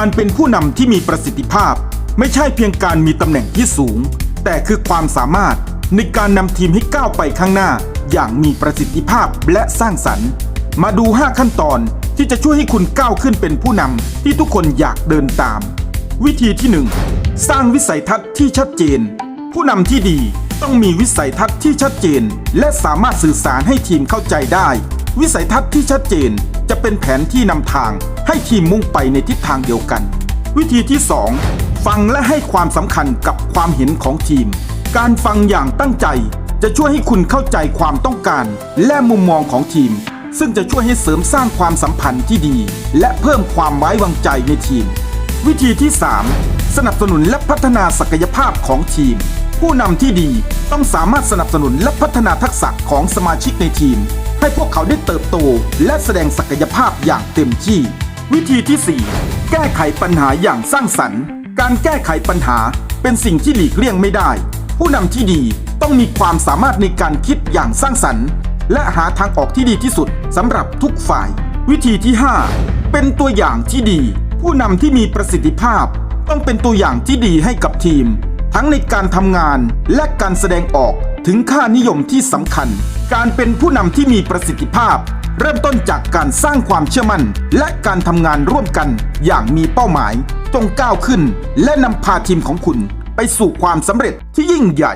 การเป็นผู้นำที่มีประสิทธิภาพ ไม่ใช่เพียงการมีตำแหน่งที่สูง แต่คือความสามารถในการนำทีมให้ก้าวไปข้างหน้า อย่างมีประสิทธิภาพและสร้างสรรค์ มาดู 5 ขั้นตอนที่จะช่วยให้คุณก้าวขึ้นเป็นผู้นำที่ทุกคนอยากเดินตาม วิธีที่ 1 สร้างวิสัยทัศน์ที่ชัดเจน ผู้นำที่ดีต้องมีวิสัยทัศน์ที่ชัดเจน และสามารถสื่อสารให้ทีมเข้าใจได้ วิสัยทัศน์ที่ชัดเจนจะเป็นแผนที่นำทางให้ทีมมุ่งไปในทิศทางเดียวกัน วิธีที่ 2 ฟังและให้ความสำคัญกับความเห็นของทีม การฟังอย่างตั้งใจจะช่วยให้คุณเข้าใจความต้องการ และมุมมองของทีม ซึ่งจะช่วยให้เสริมสร้างความสัมพันธ์ที่ดี และเพิ่มความไว้วางใจในทีม วิธีที่ 3 สนับสนุนและพัฒนาศักยภาพของทีม ผู้นำที่ดีต้องสามารถสนับสนุนและพัฒนาทักษะของสมาชิกในทีม ให้พวกเขาได้เติบโต และแสดงศักยภาพอย่างเต็มที่ วิธีที่ 4 แก้ไขปัญหาอย่างสร้างสรรค์ การแก้ไขปัญหาเป็นสิ่งที่หลีกเลี่ยงไม่ได้ ผู้นำที่ดีต้องมีความสามารถในการคิดอย่างสร้างสรรค์ และหาทางออกที่ดีที่สุดสำหรับทุกฝ่าย วิธีที่ 5 เป็นตัวอย่างที่ดี ผู้นำที่มีประสิทธิภาพ ต้องเป็นตัวอย่างที่ดีให้กับทีม ทั้งในการทำงานและการแสดงออกถึงค่านิยมที่สำคัญ การเป็นผู้นำที่มีประสิทธิภาพ เริ่มต้นจากการสร้างความเชื่อมั่น และการทำงานร่วมกันอย่างมีเป้าหมาย จงก้าวขึ้น และนำพาทีมของคุณ ไปสู่ความสำเร็จที่ยิ่งใหญ่